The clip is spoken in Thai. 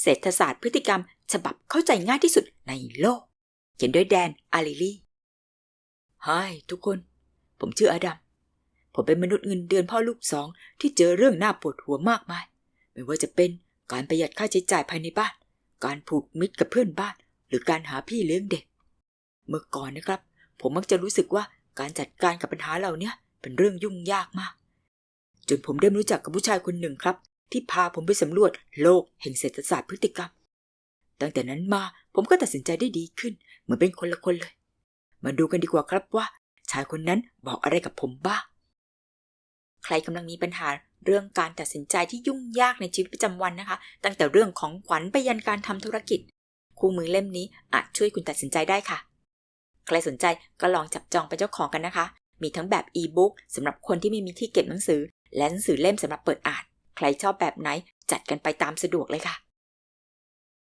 เศรษฐศาสตร์พฤติกรรม ฉบับเข้าใจง่ายที่สุดในโลก เขียนโดยแดนอาริลี่ฮายทุกคน ผมชื่ออดัม ผมเป็นมนุษย์เงินเดือนพ่อลูกสองที่เจอเรื่องน่าปวดหัวมากมาย ไม่ว่าจะเป็นการประหยัดค่าใช้จ่ายภายในบ้าน การผูกมิตรกับเพื่อนบ้าน หรือการหาพี่เลี้ยงเด็ก เมื่อก่อนนะครับ ผมมักจะรู้สึกว่าการจัดการกับปัญหาเหล่านี้เป็นเรื่องยุ่งยากมาก จนผมได้รู้จักกับผู้ชายคนหนึ่งครับ ที่พาผมไปสำรวจโลกแห่งเศรษฐศาสตร์พฤติกรรม ตั้งแต่นั้นมาผมก็ตัดสินใจได้ดีขึ้น เหมือนเป็นคนละคนเลย มาดูกันดีกว่าครับว่า ชายคนนั้นบอกอะไรกับผมบ้าง ใครกำลังมีปัญหาเรื่องการตัดสินใจที่ยุ่งยากในชีวิตประจำวันนะคะ ตั้งแต่เรื่องของขวัญไปยันการทำธุรกิจ คู่มือเล่มนี้อาจช่วยคุณตัดสินใจได้ค่ะ ใครสนใจก็ลองจับจองเป็นเจ้าของกันนะคะ มีทั้งแบบอีบุ๊กสำหรับคนที่ไม่มีที่เก็บหนังสือ และหนังสือเล่มสำหรับเปิดอ่าน ใครชอบแบบไหนจัดกันไปตามสะดวกเลยค่ะ